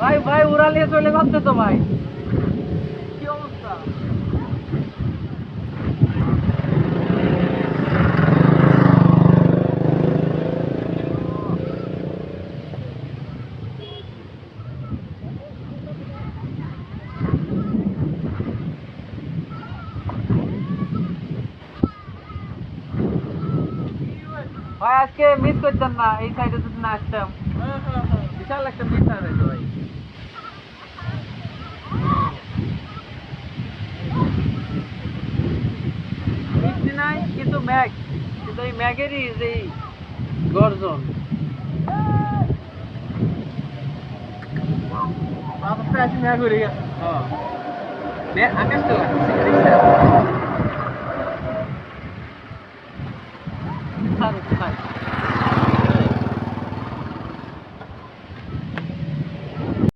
ভাই ভাই উড়ালিয়ে চলে যাচ্ছে তো ভাই। ভাই আজকে মিস করতেন না এই সাইডে যদি না আসতাম। বিশাল একটা মিস আর ভাই। বৃষ্টি নাই কিন্তু ম্যাগ। কিন্তু এই ম্যাগেরই যে গর্জন। হ্যাঁ আকাশটা লাগছে। 看都不看